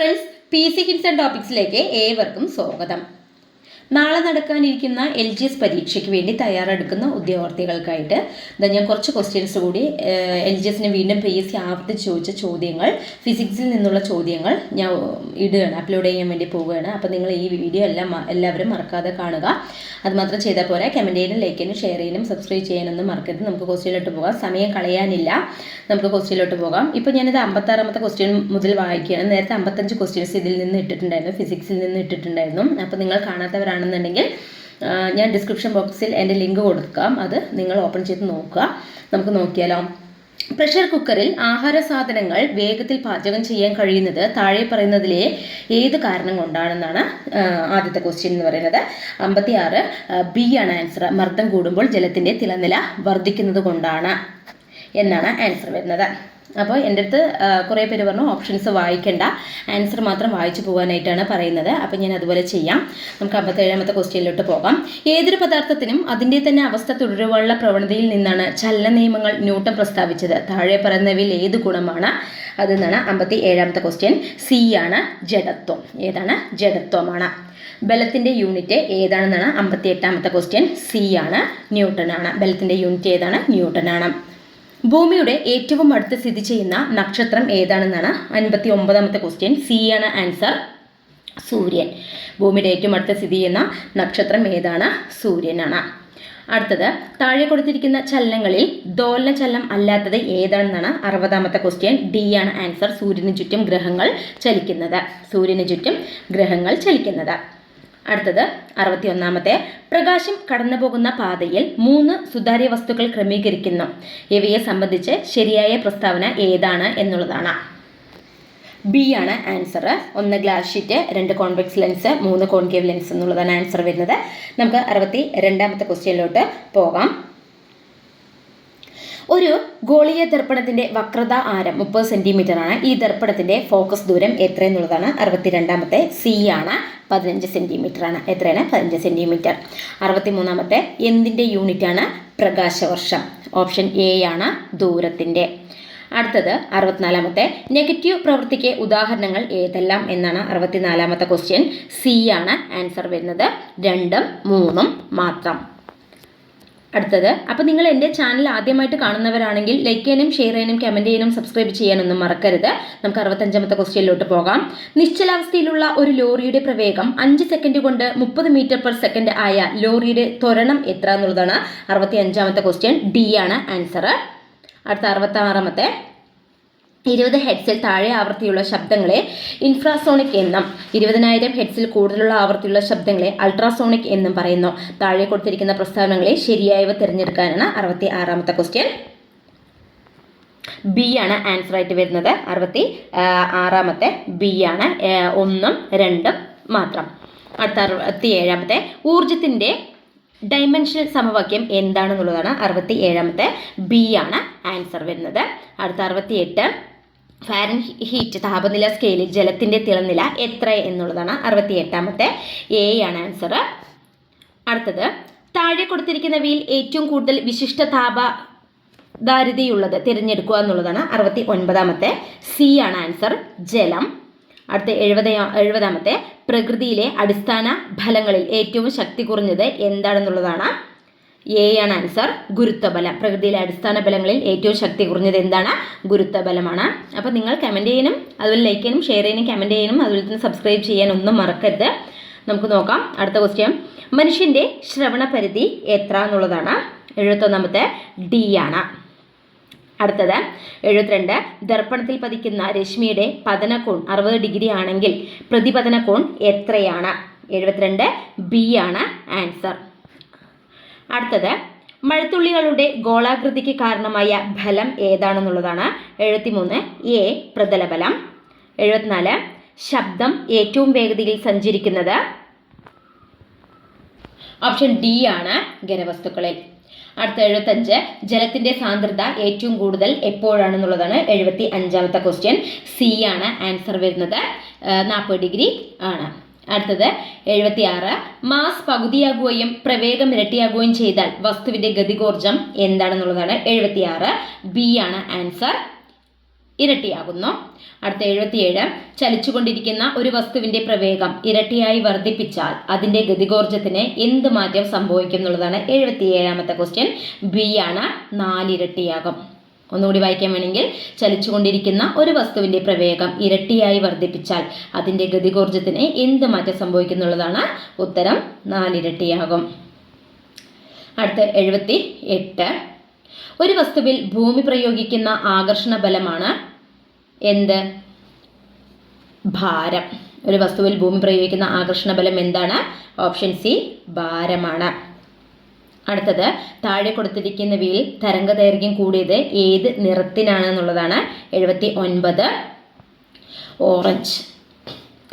Friends P C and ടോപ്പിക്സിലേക്ക് ഏവർക്കും സ്വാഗതം. നാളെ നടക്കാനിരിക്കുന്ന എൽ ജി എസ് പരീക്ഷയ്ക്ക് വേണ്ടി തയ്യാറെടുക്കുന്ന ഉദ്യോഗാർത്ഥികൾക്കായിട്ട് ഞാൻ കുറച്ച് ക്വസ്റ്റ്യൻസ് കൂടി എൽ ജി എസിന് വീണ്ടും പി എസ് സി ആവർത്തിച്ച് ചോദിച്ച ചോദ്യങ്ങൾ ഫിസിക്സിൽ നിന്നുള്ള ചോദ്യങ്ങൾ ഞാൻ ഇടുകയാണ് അപ്ലോഡ് ചെയ്യാൻ വേണ്ടി പോവുകയാണ്. അപ്പോൾ നിങ്ങൾ ഈ വീഡിയോ എല്ലാം എല്ലാവരും മറക്കാതെ കാണുക. അതുമാത്രം ചെയ്ത ചെയ്താൽ പോരാ. കമന്റ് ചെയ്യാനും ലൈക്ക് ചെയ്യാനും ഷെയർ ചെയ്യാനും സബ്സ്ക്രൈബ് ചെയ്യാനൊന്നും മറക്കരുത്. നമുക്ക് ക്വസ്റ്റ്യനിലോട്ട് പോകാം. സമയം കളയാനില്ല. നമുക്ക് ക്വസ്റ്റ്യനിലോട്ട് പോകാം. ഇപ്പോൾ ഞാനിത് അമ്പത്താറാമത്തെ ക്വസ്റ്റ്യൻ മുതൽ വായിക്കുകയാണ്. നേരത്തെ അമ്പത്തഞ്ച് ക്വസ്റ്റ്യൻസ് ഇതിൽ നിന്ന് ഇട്ടിട്ടുണ്ടായിരുന്നു. ഫിസിക്സിൽ നിന്ന് ഇട്ടിട്ടുണ്ടായിരുന്നു. അപ്പോൾ നിങ്ങൾ കാണാത്തവരാണെന്നുണ്ടെങ്കിൽ ആ, ഞാൻ ഡിസ്ക്രിപ്ഷൻ ബോക്സിൽ എന്റെ ലിങ്ക് കൊടുക്കാം. അത് നിങ്ങൾ ഓപ്പൺ ചെയ്ത് നോക്കുക. നമുക്ക് നോക്കിയാലോ. പ്രഷർ കുക്കറിൽ ആഹാര സാധനങ്ങൾ വേഗത്തിൽ പാചകം ചെയ്യാൻ കഴിയുന്നത് താഴെ പറയുന്നതിലെ ഏത് കാരണം കൊണ്ടാണെന്നാണ് ആദ്യത്തെ ക്വസ്റ്റ്യൻ എന്ന് പറയുന്നത്. അമ്പത്തി ആറ് ബി ആണ് ആൻസർ മർദ്ദം കൂടുമ്പോൾ ജലത്തിന്റെ തിളനില വർദ്ധിക്കുന്നത് കൊണ്ടാണ് എന്നാണ് ആൻസർ വരുന്നത്. അപ്പോൾ എന്റെ അടുത്ത് കുറേ പേര് പറഞ്ഞു ഓപ്ഷൻസ് വായിക്കണ്ട. ആൻസർ മാത്രം വായിച്ചു പോകാനായിട്ടാണ് പറയുന്നത്. അപ്പോൾ ഞാൻ അതുപോലെ ചെയ്യാം. നമുക്ക് അമ്പത്തേഴാമത്തെ ക്വസ്റ്റ്യനിലോട്ട് പോകാം. ഏതൊരു പദാർത്ഥത്തിനും അതിന്റെ തന്നെ അവസ്ഥ തുടരുവാനുള്ള പ്രവണതയിൽ നിന്നാണ് ചലന നിയമങ്ങൾ ന്യൂട്ടൺ പ്രസ്താവിച്ചത്. താഴെ പറയുന്നവയിൽ ഏത് ഗുണമാണ്? അതെന്നാണ് അമ്പത്തി ഏഴാമത്തെ ക്വസ്റ്റ്യൻ സി ആണ് ജഡത്വം. ഏതാണ്? ജഡത്വമാണ്. ബലത്തിന്റെ യൂണിറ്റ് ഏതാണെന്നാണ് അമ്പത്തി എട്ടാമത്തെ ക്വസ്റ്റ്യൻ സി ആണ് ന്യൂട്ടൺ ആണ് ബലത്തിന്റെ യൂണിറ്റ് ഏതാണ്? ന്യൂട്ടൺ ആണ് ഭൂമിയുടെ ഏറ്റവും അടുത്ത് സ്ഥിതി ചെയ്യുന്ന നക്ഷത്രം ഏതാണെന്നാണ് അൻപത്തി ഒമ്പതാമത്തെ ക്വസ്റ്റ്യൻ സി ആണ് ആൻസർ സൂര്യൻ. ഭൂമിയുടെ ഏറ്റവും അടുത്ത് സ്ഥിതി ചെയ്യുന്ന നക്ഷത്രം ഏതാണ്? സൂര്യനാണ്. അടുത്തത് താഴെ കൊടുത്തിരിക്കുന്ന ചലനങ്ങളിൽ ദോലന ചലനം അല്ലാത്തത് ഏതാണെന്നാണ് അറുപതാമത്തെ ക്വസ്റ്റ്യൻ ഡി ആണ് ആൻസർ സൂര്യന് ചുറ്റും ഗ്രഹങ്ങൾ ചലിക്കുന്നത്. സൂര്യന് ചുറ്റും ഗ്രഹങ്ങൾ ചലിക്കുന്നത്. അടുത്തത് അറുപത്തി ഒന്നാമത്തെ പ്രകാശം കടന്നു പോകുന്ന പാതയിൽ മൂന്ന് സുതാര്യ വസ്തുക്കൾ ക്രമീകരിക്കുന്നു. ഇവയെ സംബന്ധിച്ച് ശരിയായ പ്രസ്താവന ഏതാണ് എന്നുള്ളതാണ്. ബി ആണ് ആൻസർ. ഒന്ന് ഗ്ലാസ് ഷീറ്റ് രണ്ട് കോൺവെക്സ് ലെൻസ് മൂന്ന് കോൺകേവ് ലെൻസ് എന്നുള്ളതാണ് ആൻസർ വരുന്നത്. നമുക്ക് അറുപത്തി രണ്ടാമത്തെ ക്വസ്റ്റ്യനിലോട്ട് പോകാം. ഒരു ഗോളീയ ദർപ്പണത്തിന്റെ വക്രത ആരം മുപ്പത് സെന്റിമീറ്റർ ആണ് ഈ ദർപ്പണത്തിന്റെ ഫോക്കസ് ദൂരം എത്ര എന്നുള്ളതാണ് അറുപത്തിരണ്ടാമത്തെ സി ആണ്. പതിനഞ്ച് സെന്റിമീറ്റർ ആണ് എത്രയാണ്? പതിനഞ്ച് സെന്റിമീറ്റർ. അറുപത്തിമൂന്നാമത്തെ എന്തിന്റെ യൂണിറ്റ് ആണ് പ്രകാശവർഷം. ഓപ്ഷൻ എ ആണ് ദൂരത്തിന്റെ അടുത്തത് അറുപത്തിനാലാമത്തെ നെഗറ്റീവ് പ്രവൃത്തിക്ക് ഉദാഹരണങ്ങൾ ഏതെല്ലാം എന്നാണ് അറുപത്തിനാലാമത്തെ ക്വസ്റ്റ്യൻ സി ആണ്. ആൻസർ വരുന്നത് രണ്ടും മൂന്നും മാത്രം. അടുത്തത്. അപ്പോൾ നിങ്ങൾ എന്റെ ചാനൽ ആദ്യമായിട്ട് കാണുന്നവരാണെങ്കിൽ ലൈക്ക് ചെയ്യാനും ഷെയർ ചെയ്യാനും കമന്റ് ചെയ്യാനും സബ്സ്ക്രൈബ് ചെയ്യാനൊന്നും മറക്കരുത്. നമുക്ക് അറുപത്തഞ്ചാമത്തെ ക്വസ്റ്റ്യനിലോട്ട് പോകാം. നിശ്ചലാവസ്ഥയിലുള്ള ഒരു ലോറിയുടെ പ്രവേഗം അഞ്ച് സെക്കൻഡ് കൊണ്ട് മുപ്പത് മീറ്റർ പെർ സെക്കൻഡ് ആയ ലോറിയുടെ ത്വരണം എത്ര എന്നുള്ളതാണ് അറുപത്തി അഞ്ചാമത്തെ ക്വസ്റ്റ്യൻ ഡി ആണ് ആൻസർ അടുത്ത അറുപത്താറാമത്തെ. ഇരുപത് ഹെഡ്സിൽ താഴെ ആവൃത്തിയുള്ള ശബ്ദങ്ങളെ ഇൻഫ്രാസോണിക് എന്നും ഇരുപതിനായിരം ഹെഡ്സിൽ കൂടുതലുള്ള ആവൃത്തിയുള്ള ശബ്ദങ്ങളെ അൾട്രാസോണിക് എന്നും പറയുന്നു. താഴെ കൊടുത്തിരിക്കുന്ന പ്രസ്താവനകളെ ശരിയായവ തിരഞ്ഞെടുക്കാനാണ് അറുപത്തി ആറാമത്തെ ക്വസ്റ്റ്യൻ ബി ആണ് ആൻസർ ആയിട്ട് വരുന്നത്. അറുപത്തി ആറാമത്തെ ബി ആണ് ഒന്നും രണ്ടും മാത്രം. അടുത്ത അറുപത്തി ഏഴാമത്തെ ഊർജത്തിന്റെ ഡൈമെൻഷണൽ സമവാക്യം എന്താണെന്നുള്ളതാണ് അറുപത്തി ഏഴാമത്തെ ബി ആണ് ആൻസർ വരുന്നത്. അടുത്ത അറുപത്തി എട്ട് ഫാരൻ ഹീറ്റ് താപനില സ്കെയിലിൽ ജലത്തിന്റെ തിളനില എത്ര എന്നുള്ളതാണ് അറുപത്തി എട്ടാമത്തെ എ ആണ് ആൻസർ അടുത്തത് താഴെ കൊടുത്തിരിക്കുന്നവയിൽ ഏറ്റവും കൂടുതൽ വിശിഷ്ട താപ ദാരിതയുള്ളത് തിരഞ്ഞെടുക്കുക എന്നുള്ളതാണ് അറുപത്തി ഒൻപതാമത്തെ സി ആണ് ആൻസർ ജലം. അടുത്ത എഴുപത് എഴുപതാമത്തെ പ്രകൃതിയിലെ അടിസ്ഥാന ഫലങ്ങളിൽ ഏറ്റവും ശക്തി കുറഞ്ഞത് എന്താണെന്നുള്ളതാണ് എ ആണ് ആൻസർ ഗുരുത്വബലം. പ്രകൃതിയിലെ അടിസ്ഥാന ബലങ്ങളിൽ ഏറ്റവും ശക്തി കുറഞ്ഞത് എന്താണ്? ഗുരുത്വബലമാണ്. അപ്പോൾ നിങ്ങൾ കമന്റ് ചെയ്യാനും അതുപോലെ ലൈക്ക് ചെയ്യാനും ഷെയർ ചെയ്യാനും കമന്റ് ചെയ്യാനും അതുപോലെ തന്നെ സബ്സ്ക്രൈബ് ചെയ്യാനും ഒന്നും മറക്കരുത്. നമുക്ക് നോക്കാം. അടുത്ത ക്വസ്റ്റ്യൻ മനുഷ്യന്റെ ശ്രവണ പരിധി എത്ര എന്നുള്ളതാണ്. എഴുപത്തൊന്നാമത്തെ ഡി ആണ്. അടുത്തത്. എഴുപത്തിരണ്ട്. ദർപ്പണത്തിൽ പതിക്കുന്ന രശ്മിയുടെ പതനകോൺ അറുപത് ഡിഗ്രി ആണെങ്കിൽ പ്രതിപതന കോൺ എത്രയാണ്? എഴുപത്തിരണ്ട്. ബി ആണ് ആൻസർ അടുത്തത് മഴത്തുള്ളികളുടെ ഗോളാകൃതിക്ക് കാരണമായ ഫലം ഏതാണെന്നുള്ളതാണ്. എഴുപത്തിമൂന്ന് എ പ്രതലബലം. എഴുപത്തിനാല് ശബ്ദം ഏറ്റവും വേഗതയിൽ സഞ്ചരിക്കുന്നത്. ഓപ്ഷൻ ഡി ആണ് ഖരവസ്തുക്കളിൽ. അടുത്ത എഴുപത്തഞ്ച് ജലത്തിന്റെ സാന്ദ്രത ഏറ്റവും കൂടുതൽ എപ്പോഴാണെന്നുള്ളതാണ് എഴുപത്തി അഞ്ചാമത്തെ ക്വസ്റ്റ്യൻ സി ആണ് ആൻസർ വരുന്നത്. നാൽപ്പത് ഡിഗ്രി ആണ്. അടുത്തത് എഴുപത്തി ആറ് മാസ് പകുതിയാകുകയും പ്രവേഗം ഇരട്ടിയാകുകയും ചെയ്താൽ വസ്തുവിന്റെ ഗതികോർജം എന്താണെന്നുള്ളതാണ് എഴുപത്തി ആറ് ബി ആണ് ആൻസർ. ഇരട്ടിയാകുന്നു. അടുത്ത എഴുപത്തിയേഴ്. ചലിച്ചുകൊണ്ടിരിക്കുന്ന ഒരു വസ്തുവിന്റെ പ്രവേഗം ഇരട്ടിയായി വർദ്ധിപ്പിച്ചാൽ അതിന്റെ ഗതികോർജത്തിന് എന്ത് മാറ്റം സംഭവിക്കും എന്നുള്ളതാണ് എഴുപത്തിയേഴാമത്തെ ക്വസ്റ്റ്യൻ ബി ആണ് നാലിരട്ടിയാകും. ഒന്നുകൂടി വായിക്കാൻ വേണമെങ്കിൽ ചലിച്ചുകൊണ്ടിരിക്കുന്ന ഒരു വസ്തുവിന്റെ പ്രവേഗം ഇരട്ടിയായി വർദ്ധിപ്പിച്ചാൽ അതിന്റെ ഗതികോർജത്തിന് എന്ത് മാറ്റം സംഭവിക്കുന്നുള്ളതാണ് ഉത്തരം നാലിരട്ടിയാകും. അടുത്ത എഴുപത്തി എട്ട് ഒരു വസ്തുവിൽ ഭൂമി പ്രയോഗിക്കുന്ന ആകർഷണ ബലമാണ് എന്ത്? ഭാരം. ഒരു വസ്തുവിൽ ഭൂമി പ്രയോഗിക്കുന്ന ആകർഷണ ബലം എന്താണ്? ഓപ്ഷൻ സി ഭാരമാണ്. അടുത്തത് താഴെ കൊടുത്തിരിക്കുന്നവയിൽ തരംഗദൈർഘ്യം കൂടിയത് ഏത് നിറത്തിനാണ് എന്നുള്ളതാണ് എഴുപത്തി ഒൻപത് ഓറഞ്ച്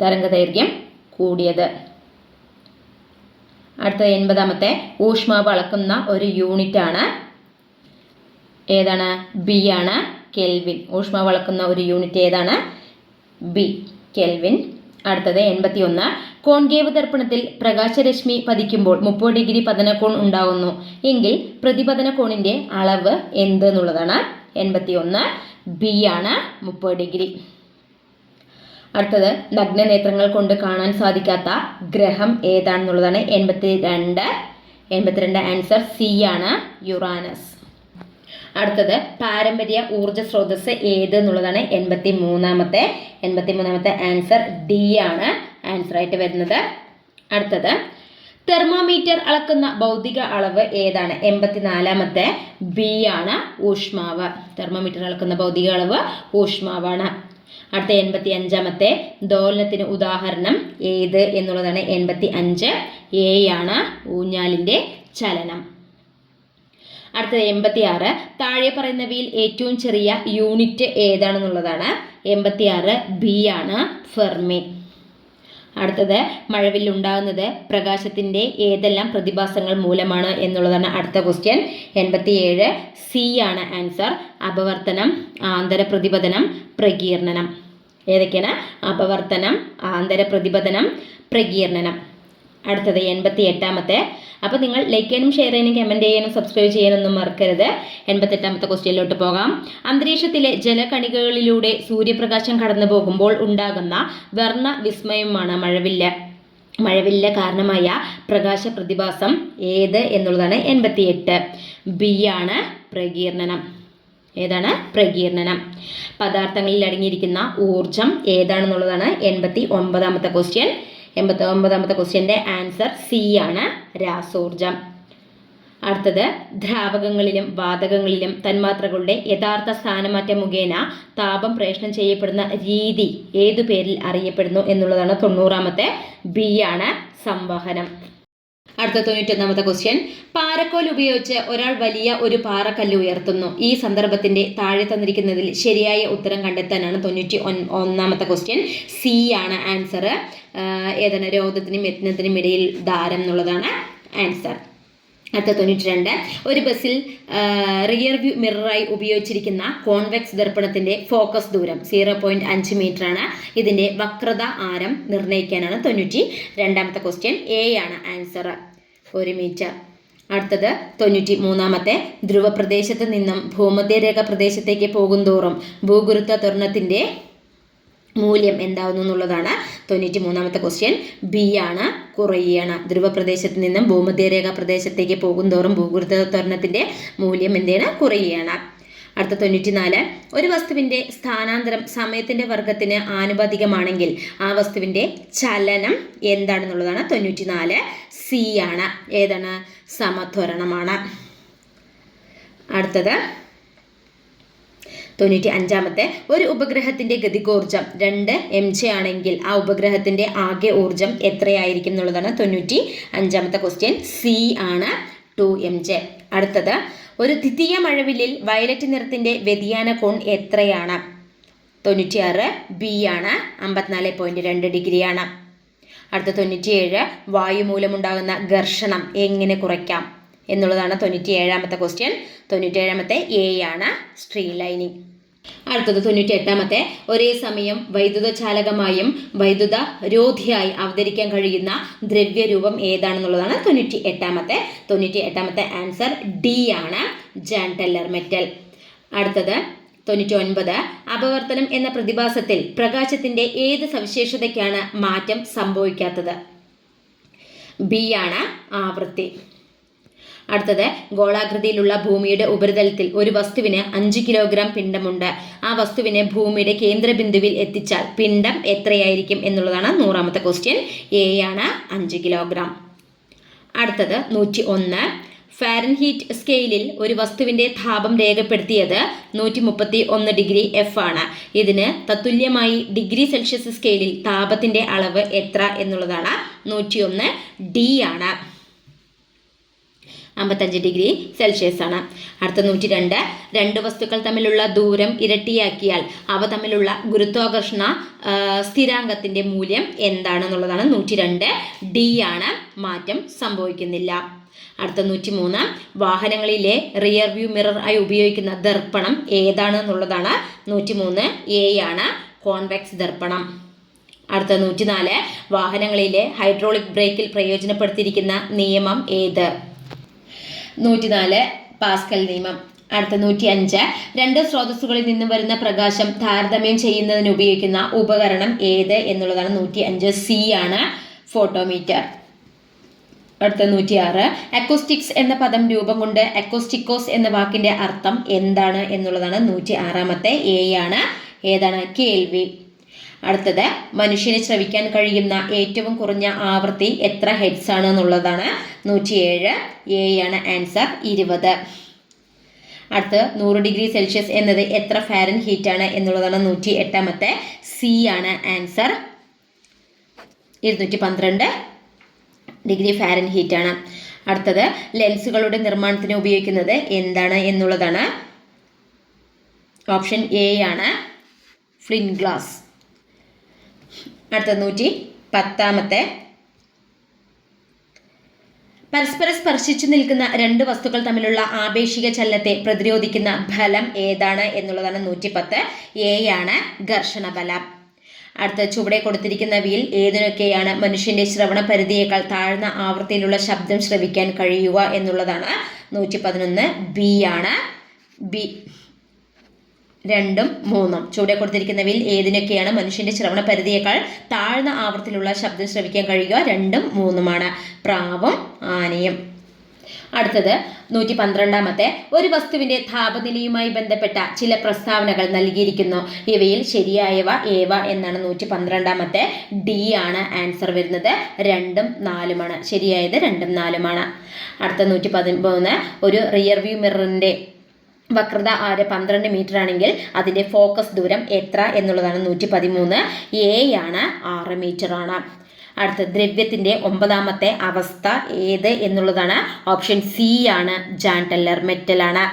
തരംഗ ദൈർഘ്യം കൂടിയത്. അടുത്ത എൺപതാമത്തെ ഊഷ്മാവ് അളക്കുന്ന ഒരു യൂണിറ്റ് ആണ് ഏതാണ്? ബി ആണ് കെൽവിൻ. ഊഷ്മാവ് അളക്കുന്ന ഒരു യൂണിറ്റ് ഏതാണ്? B kelvin. അടുത്തത് എൺപത്തി ഒന്ന് കോൺകേവ് ദർപ്പണത്തിൽ പ്രകാശരശ്മി പതിക്കുമ്പോൾ മുപ്പത് ഡിഗ്രി പതനകോൺ ഉണ്ടാകുന്നു എങ്കിൽ പ്രതിപതന കോണിന്റെ അളവ് എന്ത് എന്നുള്ളതാണ്? എൺപത്തി ഒന്ന് ബി ആണ് മുപ്പത് ഡിഗ്രി. അടുത്തത് നഗ്നനേത്രങ്ങൾ കൊണ്ട് കാണാൻ സാധിക്കാത്ത ഗ്രഹം ഏതാണെന്നുള്ളതാണ് എൺപത്തി രണ്ട് എൺപത്തിരണ്ട് ആൻസർ സി ആണ്. യുറാനസ് അടുത്തത് പാരമ്പര്യ ഊർജ സ്രോതസ് ഏത് എന്നുള്ളതാണ് എൺപത്തി മൂന്നാമത്തെ എൺപത്തി മൂന്നാമത്തെ ആൻസർ ഡി ആണ് ആൻസർ ആയിട്ട് വരുന്നത്. അടുത്തത് തെർമോമീറ്റർ അളക്കുന്ന ഭൗതിക അളവ് ഏതാണ്? എൺപത്തിനാലാമത്തെ ബി ആണ് ഊഷ്മാവ്. തെർമോമീറ്റർ അളക്കുന്ന ഭൗതിക അളവ് ഊഷ്മാവാണ്. അടുത്ത എൺപത്തി അഞ്ചാമത്തെ ദോലനത്തിന് ഉദാഹരണം ഏത് എന്നുള്ളതാണ്? എൺപത്തി അഞ്ച് എ ആണ് ഊഞ്ഞാലിന്റെ ചലനം. അടുത്തത് എൺപത്തി ആറ് താഴെ പറയുന്നവയിൽ ഏറ്റവും ചെറിയ യൂണിറ്റ് ഏതാണെന്നുള്ളതാണ്. എൺപത്തി ആറ് ബി ആണ് ഫെർമി. അടുത്തത് മഴവിൽ ഉണ്ടാകുന്നത് പ്രകാശത്തിന്റെ ഏതെല്ലാം പ്രതിഭാസങ്ങൾ മൂലമാണ് എന്നുള്ളതാണ് അടുത്ത ക്വസ്റ്റ്യൻ എൺപത്തിയേഴ് സി ആണ് ആൻസർ. അപവർത്തനം ആന്തര പ്രതിപതനം പ്രകീർണനം. ഏതൊക്കെയാണ്? അപവർത്തനം ആന്തര പ്രതിപതനം പ്രകീർണനം. അടുത്തത് എൺപത്തി എട്ടാമത്തെ അപ്പോൾ നിങ്ങൾ ലൈക്ക് ചെയ്യാനും ഷെയർ ചെയ്യാനും കമന്റ് ചെയ്യാനും സബ്സ്ക്രൈബ് ചെയ്യാനൊന്നും മറക്കരുത്. എൺപത്തെട്ടാമത്തെ ക്വസ്റ്റ്യനിലോട്ട് പോകാം. അന്തരീക്ഷത്തിലെ ജലകണികകളിലൂടെ സൂര്യപ്രകാശം കടന്നു പോകുമ്പോൾ ഉണ്ടാകുന്ന വർണ വിസ്മയമാണ് മഴവില്ല. മഴവില്ല കാരണമായ പ്രകാശ പ്രതിഭാസം ഏത് എന്നുള്ളതാണ് എൺപത്തിയെട്ട്. ബി ആണ് പ്രകീർണനം. ഏതാണ്? പ്രകീർണനം. പദാർത്ഥങ്ങളിൽ അടങ്ങിയിരിക്കുന്ന ഊർജം ഏതാണെന്നുള്ളതാണ് എൺപത്തി ഒമ്പതാമത്തെ ക്വസ്റ്റ്യൻ എൺപത്തി ഒമ്പതാമത്തെ ക്വസ്റ്റ്യന്റെ ആൻസർ സി ആണ്. രാസോർജം. അടുത്തത് ദ്രാവകങ്ങളിലും വാതകങ്ങളിലും തന്മാത്രകളുടെ യഥാർത്ഥ സ്ഥാനമാറ്റ മുഖേന താപം പ്രേഷണം ചെയ്യപ്പെടുന്ന രീതി ഏതു പേരിൽ അറിയപ്പെടുന്നു എന്നുള്ളതാണ് തൊണ്ണൂറാമത്തെ ബി ആണ് സംവഹനം. അടുത്ത തൊണ്ണൂറ്റൊന്നാമത്തെ ക്വസ്റ്റ്യൻ പാറക്കോൽ ഉപയോഗിച്ച് ഒരാൾ വലിയ ഒരു പാറക്കല്ല് ഉയർത്തുന്നു. ഈ സന്ദർഭത്തിന്റെ താഴെ തന്നിരിക്കുന്നതിൽ ശരിയായ ഉത്തരം കണ്ടെത്താനാണ് തൊണ്ണൂറ്റി ഒന്നാമത്തെ ക്വസ്റ്റ്യൻ സി ആണ് ആൻസർ ഏതാണ് രോഗത്തിനും യത്നത്തിനും ഇടയിൽ ദാരം എന്നുള്ളതാണ് ആൻസർ അടുത്ത തൊണ്ണൂറ്റി രണ്ട് ഒരു ബസ്സിൽ റിയർ വ്യൂ മിററായി ഉപയോഗിച്ചിരിക്കുന്ന കോൺവെക്സ് ദർപ്പണത്തിന്റെ ഫോക്കസ് ദൂരം സീറോ പോയിന്റ് അഞ്ച് മീറ്റർ ആണ്. ഇതിന്റെ വക്രത ആരം നിർണയിക്കാനാണ് തൊണ്ണൂറ്റി രണ്ടാമത്തെ ക്വസ്റ്റ്യൻ എ ആണ് ആൻസർ ഒരു മീറ്റർ അടുത്തത് തൊണ്ണൂറ്റി മൂന്നാമത്തെ ധ്രുവ പ്രദേശത്ത് നിന്നും ഭൂമധ്യരേഖ പ്രദേശത്തേക്ക് പോകുന്തോറും ഭൂഗുരുത്വ ത്വരണത്തിന്റെ മൂല്യം എന്താവുന്നു എന്നുള്ളതാണ് തൊണ്ണൂറ്റി മൂന്നാമത്തെ ക്വസ്റ്റ്യൻ ബി ആണ് കുറയുകയാണ് ധ്രുവപ്രദേശത്ത് നിന്നും ഭൂമധ്യരേഖ പ്രദേശത്തേക്ക് പോകുന്തോറും ഭൂഗുരുത്വത്വരണത്തിന്റെ മൂല്യം എന്താണ്? കുറയുകയാണ് അടുത്ത തൊണ്ണൂറ്റിനാല്. ഒരു വസ്തുവിന്റെ സ്ഥാനാന്തരം സമയത്തിന്റെ വർഗത്തിന് ആനുപാതികമാണെങ്കിൽ ആ വസ്തുവിന്റെ ചലനം എന്താണെന്നുള്ളതാണ് തൊണ്ണൂറ്റിനാല്. സി ആണ്. ഏതാണ്? സമത്വരണമാണ്. അടുത്തത്. തൊണ്ണൂറ്റി അഞ്ചാമത്തെ ഒരു ഉപഗ്രഹത്തിന്റെ ഗതികോർജം രണ്ട് എം ജെ ആണെങ്കിൽ ആ ഉപഗ്രഹത്തിന്റെ ആകെ ഊർജം എത്രയായിരിക്കും എന്നുള്ളതാണ് തൊണ്ണൂറ്റി അഞ്ചാമത്തെ ക്വസ്റ്റ്യൻ സി ആണ് ടു എം ജെ. അടുത്തത് ഒരു ദ്വിതീയ മഴവില്ലിൽ വയലറ്റ് നിറത്തിന്റെ വ്യതിയാന കോൺ എത്രയാണ്? തൊണ്ണൂറ്റിയാറ് ബി ആണ് അമ്പത്തിനാല് പോയിന്റ് രണ്ട് ഡിഗ്രിയാണ്. അടുത്ത തൊണ്ണൂറ്റിയേഴ് വായു മൂലമുണ്ടാകുന്ന ഘർഷണം എങ്ങനെ കുറയ്ക്കാം? എന്നുള്ളതാണ് തൊണ്ണൂറ്റി ഏഴാമത്തെ ക്വസ്റ്റ്യൻ തൊണ്ണൂറ്റി ഏഴാമത്തെ എ ആണ് സ്ട്രീ ലൈനിങ് അടുത്തത് തൊണ്ണൂറ്റി എട്ടാമത്തെ ഒരേ സമയം വൈദ്യുത ചാലകമായും വൈദ്യുത രോധിയായി അവതരിക്കാൻ കഴിയുന്ന ദ്രവ്യരൂപം ഏതാണെന്നുള്ളതാണ് തൊണ്ണൂറ്റി എട്ടാമത്തെ തൊണ്ണൂറ്റി എട്ടാമത്തെ ആൻസർ ഡി ആണ് ജാൻ മെറ്റൽ. അടുത്തത് തൊണ്ണൂറ്റി ഒൻപത് അപവർത്തനം എന്ന പ്രതിഭാസത്തിൽ പ്രകാശത്തിന്റെ ഏത് സവിശേഷതയ്ക്കാണ് മാറ്റം സംഭവിക്കാത്തത്? ബി ആണ് ആവൃത്തി. അടുത്തത് ഗോളാകൃതിയിലുള്ള ഭൂമിയുടെ ഉപരിതലത്തിൽ ഒരു വസ്തുവിന് അഞ്ച് കിലോഗ്രാം പിണ്ഡമുണ്ട്. ആ വസ്തുവിനെ ഭൂമിയുടെ കേന്ദ്രബിന്ദുവിൽ എത്തിച്ചാൽ പിണ്ഡം എത്രയായിരിക്കും എന്നുള്ളതാണ് നൂറാമത്തെ ക്വസ്റ്റ്യൻ എ ആണ് അഞ്ച് കിലോഗ്രാം. അടുത്തത് നൂറ്റി ഒന്ന് ഫാരൻഹീറ്റ് സ്കെയിലിൽ ഒരു വസ്തുവിന്റെ താപം രേഖപ്പെടുത്തിയത് നൂറ്റി മുപ്പത്തി ഒന്ന് ഡിഗ്രി എഫ് ആണ്. ഇതിന് തത്തുല്യമായി ഡിഗ്രി സെൽഷ്യസ് സ്കെയിലിൽ താപത്തിന്റെ അളവ് എത്ര എന്നുള്ളതാണ് നൂറ്റിയൊന്ന്. ഡി ആണ്. അമ്പത്തഞ്ച് ഡിഗ്രി സെൽഷ്യസ് ആണ്. അടുത്ത നൂറ്റി രണ്ട് രണ്ട് വസ്തുക്കൾ തമ്മിലുള്ള ദൂരം ഇരട്ടിയാക്കിയാൽ അവ തമ്മിലുള്ള ഗുരുത്വാകർഷണ സ്ഥിരാംഗത്തിന്റെ മൂല്യം എന്താണെന്നുള്ളതാണ് നൂറ്റി രണ്ട് ഡി ആണ് മാറ്റം സംഭവിക്കുന്നില്ല. അടുത്ത നൂറ്റി മൂന്ന് വാഹനങ്ങളിലെ റിയർ വ്യൂ മിറർ ആയി ഉപയോഗിക്കുന്ന ദർപ്പണം ഏതാണെന്നുള്ളതാണ് നൂറ്റി മൂന്ന് എ ആണ് കോൺവെക്സ് ദർപ്പണം. അടുത്ത നൂറ്റിനാല് വാഹനങ്ങളിലെ ഹൈഡ്രോളിക് ബ്രേക്കിൽ പ്രയോജനപ്പെടുത്തിയിരിക്കുന്ന നിയമം ഏത്? നൂറ്റിനാല് പാസ്കൽ നിയമം. അടുത്ത നൂറ്റി അഞ്ച് രണ്ട് സ്രോതസ്സുകളിൽ നിന്നും വരുന്ന പ്രകാശം താരതമ്യം ചെയ്യുന്നതിന് ഉപയോഗിക്കുന്ന ഉപകരണം ഏത് എന്നുള്ളതാണ് നൂറ്റി അഞ്ച് സി ആണ് ഫോട്ടോമീറ്റർ. അടുത്ത നൂറ്റി ആറ് അക്കോസ്റ്റിക്സ് എന്ന പദം രൂപം കൊണ്ട് അക്കോസ്റ്റിക്കോസ് എന്ന വാക്കിന്റെ അർത്ഥം എന്താണ് എന്നുള്ളതാണ് നൂറ്റി ആറാമത്തെ എ ആണ്. ഏതാണ്? കേൾവി. അടുത്തത് മനുഷ്യന് ശ്രവിക്കാൻ കഴിയുന്ന ഏറ്റവും കുറഞ്ഞ ആവൃത്തി എത്ര ഹെഡ്സ് ആണ് എന്നുള്ളതാണ് നൂറ്റിയേഴ് എ ആണ് ആൻസർ ഇരുപത്. അടുത്ത് നൂറ് ഡിഗ്രി സെൽഷ്യസ് എന്നത് എത്ര ഫാരൻ ഹീറ്റ് ആണ് എന്നുള്ളതാണ് നൂറ്റി എട്ടാമത്തെ സി ആണ് ആൻസർ ഇരുന്നൂറ്റി പന്ത്രണ്ട് ഡിഗ്രി ഫാരൻ ഹീറ്റ് ആണ്. അടുത്തത് ലെൻസുകളുടെ നിർമ്മാണത്തിന് ഉപയോഗിക്കുന്നത് എന്താണ് എന്നുള്ളതാണ്. ഓപ്ഷൻ എ ആണ് ഫ്ലിൻ ഗ്ലാസ് അടുത്ത നൂറ്റി പത്താമത്തെ. പരസ്പരം സ്പർശിച്ചു നിൽക്കുന്ന രണ്ട് വസ്തുക്കൾ തമ്മിലുള്ള ആപേക്ഷിക ചലനത്തെ പ്രതിരോധിക്കുന്ന ഫലം ഏതാണ് എന്നുള്ളതാണ് നൂറ്റി പത്ത്. എ ആണ് ഘർഷണ ബലം അടുത്ത ചുവടെ കൊടുത്തിരിക്കുന്ന വിയിൽ ഏതിനൊക്കെയാണ് മനുഷ്യന്റെ ശ്രവണ പരിധിയേക്കാൾ താഴ്ന്ന ആവൃത്തിയിലുള്ള ശബ്ദം ശ്രവിക്കാൻ കഴിയുക എന്നുള്ളതാണ് നൂറ്റി പതിനൊന്ന്. ബി ആണ്. ബി രണ്ടും മൂന്നും. ചുവടെ കൊടുത്തിരിക്കുന്നവയിൽ ഏതിനൊക്കെയാണ് മനുഷ്യന്റെ ശ്രവണ പരിധിയേക്കാൾ താഴ്ന്ന ആവർത്തിലുള്ള ശബ്ദം ശ്രവിക്കാൻ കഴിയുക? രണ്ടും മൂന്നുമാണ്. പ്രാവും ആനയും. അടുത്തത് നൂറ്റി പന്ത്രണ്ടാമത്തെ ഒരു വസ്തുവിന്റെ താപനിലയുമായി ബന്ധപ്പെട്ട ചില പ്രസ്താവനകൾ നൽകിയിരിക്കുന്നു. ഇവയിൽ ശരിയായവ ഏവ എന്നാണ് നൂറ്റി പന്ത്രണ്ടാമത്തെ ഡി ആണ് ആൻസർ വരുന്നത്. രണ്ടും നാലുമാണ്. ശരിയായത് രണ്ടും നാലുമാണ്. അടുത്ത നൂറ്റി പതിമൂന്ന് ഒരു റിയർ വ്യൂ മിററിന്റെ വക്രത ആര് പന്ത്രണ്ട് മീറ്റർ ആണെങ്കിൽ അതിന്റെ ഫോക്കസ് ദൂരം എത്ര എന്നുള്ളതാണ് നൂറ്റി പതിമൂന്ന് എ ആണ് ആറ് മീറ്റർ ആണ്. അടുത്ത ദ്രവ്യത്തിന്റെ ഒമ്പതാമത്തെ അവസ്ഥ ഏത് എന്നുള്ളതാണ് ഓപ്ഷൻ സി ആണ് ജാൻടല്ലർ മെറ്റലാണ്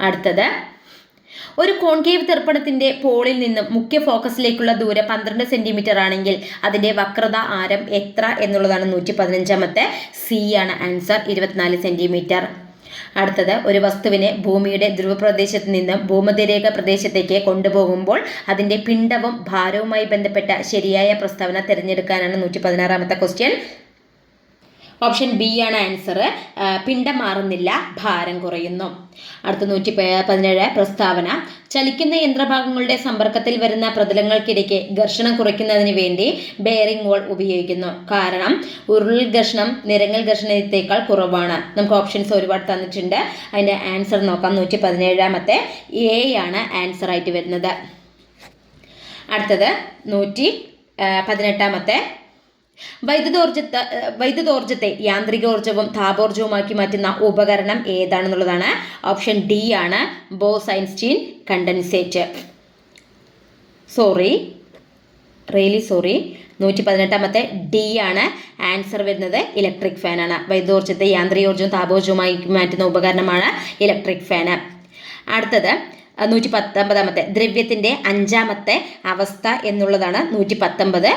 അടുത്തത് ഒരു കോൺകേവ് ദർപ്പണത്തിന്റെ പോളിൽ നിന്നും മുഖ്യ ഫോക്കസിലേക്കുള്ള ദൂരം പന്ത്രണ്ട് സെന്റിമീറ്റർ ആണെങ്കിൽ അതിന്റെ വക്രത ആരം എത്ര എന്നുള്ളതാണ് നൂറ്റി പതിനഞ്ചാമത്തെ സി ആണ് ആൻസർ ഇരുപത്തിനാല് സെന്റിമീറ്റർ അടുത്തത് ഒരു വസ്തുവിനെ ഭൂമിയുടെ ധ്രുവപ്രദേശത്ത് നിന്നും ഭൂമധ്യരേഖ പ്രദേശത്തേക്ക് കൊണ്ടുപോകുമ്പോൾ അതിന്റെ പിണ്ഡവും ഭാരവുമായി ബന്ധപ്പെട്ട ശരിയായ പ്രസ്താവന തിരഞ്ഞെടുക്കാനാണ് നൂറ്റി പതിനാറാമത്തെ ക്വസ്റ്റ്യൻ ഓപ്ഷൻ ബി ആണ് ആൻസർ. പിണ്ഡം മാറുന്നില്ല ഭാരം കുറയുന്നു. അടുത്ത നൂറ്റി പതിനേഴ് പ്രസ്താവന. ചലിക്കുന്ന യന്ത്രഭാഗങ്ങളുടെ സമ്പർക്കത്തിൽ വരുന്ന പ്രതലങ്ങൾക്കിടയ്ക്ക് ഘർഷണം കുറയ്ക്കുന്നതിന് വേണ്ടി ബെയറിംഗ് വോൾ ഉപയോഗിക്കുന്നു. കാരണം ഉരുൾ ഘർഷണം നിരങ്ങൽ ഘർഷണത്തേക്കാൾ കുറവാണ്. നമുക്ക് ഓപ്ഷൻസ് ഒരുപാട് തന്നിട്ടുണ്ട്. അതിന്റെ ആൻസർ നോക്കാം. നൂറ്റി പതിനേഴാമത്തെ എ ആണ് ആൻസർ ആയിട്ട് വരുന്നത്. അടുത്തത് നൂറ്റി പതിനെട്ടാമത്തെ വൈദ്യുതോർജത്തെ വൈദ്യുതോർജത്തെ യാന്ത്രികോർജവും താപോർജവുമാക്കി മാറ്റുന്ന ഉപകരണം ഏതാണെന്നുള്ളതാണ് ഓപ്ഷൻ ഡി ആണ്. Bose Einstein condensate sorry really sorry നൂറ്റി പതിനെട്ടാമത്തെ ഡി ആണ്. ആൻസർ വരുന്നത് ഇലക്ട്രിക് ഫാൻ ആണ്. വൈദ്യോർജത്തെ യാന്ത്രികോർജവും താപോർജവുമായി മാറ്റുന്ന ഉപകരണമാണ് ഇലക്ട്രിക് ഫാന് അടുത്തത് നൂറ്റി പത്തൊമ്പതാമത്തെ ദ്രവ്യത്തിന്റെ അഞ്ചാമത്തെ അവസ്ഥ എന്നുള്ളതാണ് നൂറ്റി പത്തൊമ്പത്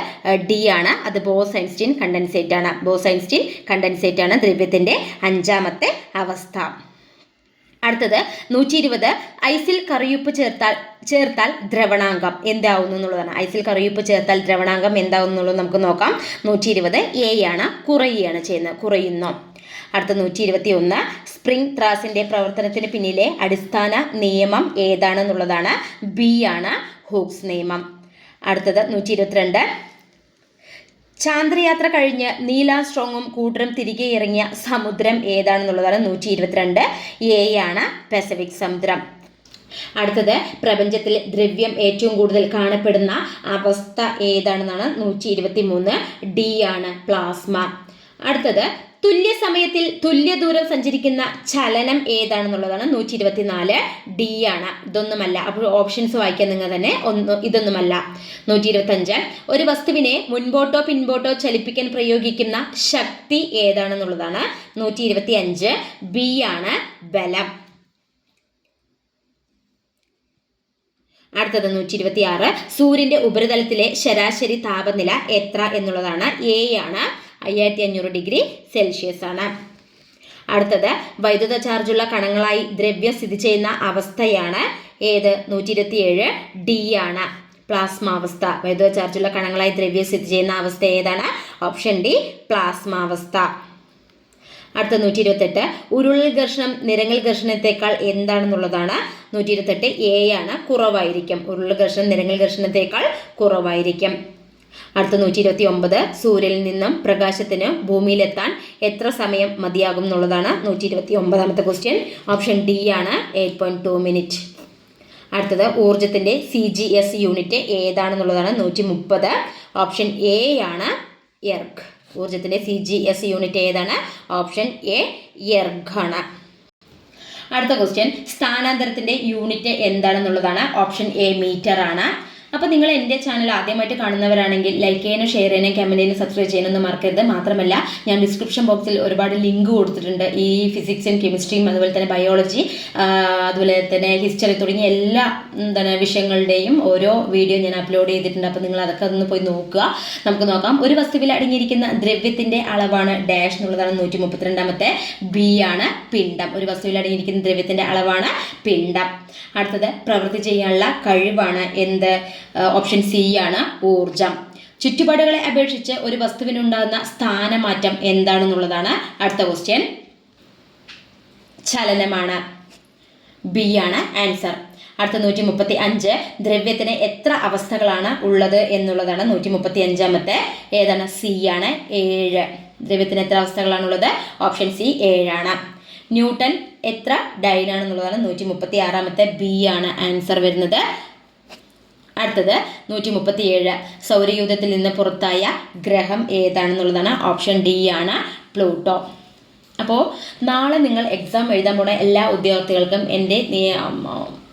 ഡി ആണ്. അത് ബോസ് ഐൻസ്റ്റീൻ കണ്ടൻസേറ്റ് ആണ്. ബോസ് ഐൻസ്റ്റീൻ കണ്ടൻസേറ്റ് ആണ് ദ്രവ്യത്തിന്റെ അഞ്ചാമത്തെ അവസ്ഥ. അടുത്തത് നൂറ്റി ഇരുപത് ഐസിൽ കറിയുപ്പ് ചേർത്താൽ ചേർത്താൽ ദ്രവണാങ്കം എന്താവുന്നു എന്നുള്ളതാണ്. ഐസിൽ കറിയുപ്പ് ചേർത്താൽ ദ്രവണാങ്കം എന്താവുന്നു എന്നുള്ളത് നമുക്ക് നോക്കാം. നൂറ്റി ഇരുപത് എ ആണ്. കുറയുകയാണ് ചെയ്യുന്നത്. കുറയുന്നു. അടുത്ത നൂറ്റി ഇരുപത്തി ഒന്ന് സ്പ്രിംഗ് ത്രാസിന്റെ പ്രവർത്തനത്തിന് പിന്നിലെ അടിസ്ഥാന നിയമം ഏതാണെന്നുള്ളതാണ് ബി ആണ് ഹൂക്സ് നിയമം. അടുത്തത് നൂറ്റി ഇരുപത്തിരണ്ട് ചാന്ദ്രയാത്ര കഴിഞ്ഞ് നീലാസ്ട്രോങ്ങും കൂട്ടരും തിരികെ ഇറങ്ങിയ സമുദ്രം ഏതാണെന്നുള്ളതാണ് നൂറ്റി ഇരുപത്തിരണ്ട് എ ആണ് പസഫിക് സമുദ്രം. അടുത്തത് പ്രപഞ്ചത്തിൽ ദ്രവ്യം ഏറ്റവും കൂടുതൽ കാണപ്പെടുന്ന അവസ്ഥ ഏതാണെന്നാണ് നൂറ്റി ഇരുപത്തി മൂന്ന് ഡി ആണ് പ്ലാസ്മ. അടുത്തത് തുല്യ സമയത്തിൽ തുല്യ ദൂരം സഞ്ചരിക്കുന്ന ചലനം ഏതാണെന്നുള്ളതാണ് നൂറ്റി ഇരുപത്തിനാല് ഡി ആണ്. ഇതൊന്നുമല്ല. അപ്പോൾ ഓപ്ഷൻസ് വായിക്കാൻ നിങ്ങൾ തന്നെ ഒന്ന് ഇതൊന്നുമല്ല. നൂറ്റി ഇരുപത്തഞ്ച് ഒരു വസ്തുവിനെ മുൻപോട്ടോ പിൻപോട്ടോ ചലിപ്പിക്കാൻ പ്രയോഗിക്കുന്ന ശക്തി ഏതാണെന്നുള്ളതാണ് നൂറ്റി ഇരുപത്തി അഞ്ച് ബി ആണ് ബലം. അടുത്തത് നൂറ്റി ഇരുപത്തി ആറ് സൂര്യന്റെ ഉപരിതലത്തിലെ ശരാശരി താപനില എത്ര എന്നുള്ളതാണ് എ ആണ്. അയ്യായിരത്തി അഞ്ഞൂറ് ഡിഗ്രി സെൽഷ്യസ് ആണ്. അടുത്തത് വൈദ്യുത ചാർജുള്ള കണങ്ങളായി ദ്രവ്യം സ്ഥിതി ചെയ്യുന്ന അവസ്ഥയാണ് ഏത്? നൂറ്റി ഇരുപത്തിയേഴ് ഡി ആണ് പ്ലാസ്മാവസ്ഥ വൈദ്യുത ചാർജുള്ള കണങ്ങളായി ദ്രവ്യം സ്ഥിതി ചെയ്യുന്ന അവസ്ഥ ഏതാണ്? ഓപ്ഷൻ ഡി പ്ലാസ്മാവസ്ഥ അടുത്ത നൂറ്റി ഇരുപത്തെട്ട് ഉരുളൽ ഘർഷണം നിരങ്ങൽ ഘർഷണത്തേക്കാൾ എന്താണെന്നുള്ളതാണ്. നൂറ്റി ഇരുപത്തെട്ട് എ ആണ് കുറവായിരിക്കും. ഉരുളൽ ഘർഷണം നിരങ്ങൽ ഘർഷണത്തേക്കാൾ കുറവായിരിക്കും. അടുത്ത നൂറ്റി ഇരുപത്തി ഒമ്പത് സൂര്യനിൽ നിന്നും പ്രകാശത്തിന് ഭൂമിയിലെത്താൻ എത്ര സമയം മതിയാകും എന്നുള്ളതാണ് നൂറ്റി ഇരുപത്തി ഒമ്പതാമത്തെ ക്വസ്റ്റ്യൻ ഓപ്ഷൻ ഡി ആണ് എയ്റ്റ് പോയിന്റ് ടു മിനിറ്റ് അടുത്തത് ഊർജത്തിന്റെ സി ജി എസ് യൂണിറ്റ് ഏതാണെന്നുള്ളതാണ് നൂറ്റി മുപ്പത് ഓപ്ഷൻ എ ആണ് എർഗ് ഊർജത്തിന്റെ സി ജി എസ് യൂണിറ്റ് ഏതാണ്? ഓപ്ഷൻ എ എർഗാണ് അടുത്ത ക്വസ്റ്റ്യൻ സ്ഥാനാന്തരത്തിന്റെ യൂണിറ്റ് എന്താണെന്നുള്ളതാണ്. ഓപ്ഷൻ എ മീറ്റർ ആണ്. അപ്പോൾ നിങ്ങൾ എന്റെ ചാനൽ ആദ്യമായിട്ട് കാണുന്നവരാണെങ്കിൽ ലൈക്ക് ചെയ്യാനും ഷെയർ ചെയ്യാനും കമന്റ് ചെയ്യാനും സബ്സ്ക്രൈബ് ചെയ്യാനൊന്നും മറക്കരുത്. മാത്രമല്ല ഞാൻ ഡിസ്ക്രിപ്ഷൻ ബോക്സിൽ ഒരുപാട് ലിങ്ക് കൊടുത്തിട്ടുണ്ട്. ഈ ഫിസിക്സും കെമിസ്ട്രിയും അതുപോലെ തന്നെ ബയോളജി അതുപോലെ തന്നെ ഹിസ്റ്ററി തുടങ്ങിയ എല്ലാ എന്താണ് വിഷയങ്ങളുടെയും ഓരോ വീഡിയോ ഞാൻ അപ്ലോഡ് ചെയ്തിട്ടുണ്ട്. അപ്പോൾ നിങ്ങൾ അതൊക്കെ ഒന്ന് പോയി നോക്കുക. നമുക്ക് നോക്കാം. ഒരു വസ്തുവിൽ അടങ്ങിയിരിക്കുന്ന ദ്രവ്യത്തിന്റെ അളവാണ് ഡാഷ് എന്നുള്ളതാണ് നൂറ്റി മുപ്പത്തിരണ്ടാമത്തെ ബി ആണ് പിണ്ഡം. ഒരു വസ്തുവിൽ അടങ്ങിയിരിക്കുന്ന ദ്രവ്യത്തിന്റെ അളവാണ് പിണ്ഡം. അടുത്തത് പ്രവൃത്തി ചെയ്യാനുള്ള കഴിവാണ് എന്ത്? ഓപ്ഷൻ സി ആണ് ഊർജം ചുറ്റുപാടുകളെ അപേക്ഷിച്ച് ഒരു വസ്തുവിനുണ്ടാകുന്ന സ്ഥാനമാറ്റം എന്താണെന്നുള്ളതാണ് അടുത്ത ക്വസ്റ്റ്യൻ ചലനമാണ്. ബി ആണ് ആൻസർ അടുത്ത നൂറ്റി മുപ്പത്തി അഞ്ച് ദ്രവ്യത്തിന് എത്ര അവസ്ഥകളാണ് ഉള്ളത് എന്നുള്ളതാണ് നൂറ്റി മുപ്പത്തി അഞ്ചാമത്തെ ഏതാണ്? സി ആണ് ഏഴ്. ദ്രവ്യത്തിന് എത്ര അവസ്ഥകളാണുള്ളത് ഓപ്ഷൻ സി ഏഴാണ്. ന്യൂട്ടൺ എത്ര ഡൈനാണെന്നുള്ളതാണ് നൂറ്റി മുപ്പത്തി ആറാമത്തെ ബി ആണ് ആൻസർ വരുന്നത്. അടുത്തത് നൂറ്റി മുപ്പത്തി ഏഴ് സൗരയൂഥത്തിൽ നിന്ന് പുറത്തായ ഗ്രഹം ഏതാണെന്നുള്ളതാണ് ഓപ്ഷൻ ഡി ആണ് പ്ലൂട്ടോ. അപ്പോൾ നാളെ നിങ്ങൾ എക്സാം എഴുതാൻ പോണ എല്ലാ ഉദ്യോഗാർത്ഥികൾക്കും എന്റെ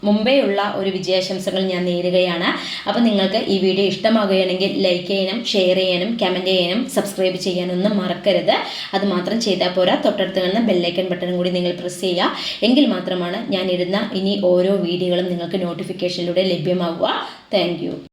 മുമ്പേ ഉള്ള ഒരു വിജയാശംസകൾ ഞാൻ നേരുകയാണ്. അപ്പോൾ നിങ്ങൾക്ക് ഈ വീഡിയോ ഇഷ്ടമാകുകയാണെങ്കിൽ ലൈക്ക് ചെയ്യാനും ഷെയർ ചെയ്യാനും കമന്റ് ചെയ്യാനും സബ്സ്ക്രൈബ് ചെയ്യാനൊന്നും മറക്കരുത്. അത് മാത്രം ചെയ്താൽ പോരാ. തൊട്ടടുത്ത് കാണുന്ന ബെല്ലൈക്കൺ ബട്ടണും കൂടി നിങ്ങൾ പ്രസ് ചെയ്യുക. എങ്കിൽ മാത്രമാണ് ഞാൻ ഇടുന്ന ഇനി ഓരോ വീഡിയോകളും നിങ്ങൾക്ക് നോട്ടിഫിക്കേഷനിലൂടെ ലഭ്യമാവുക. താങ്ക്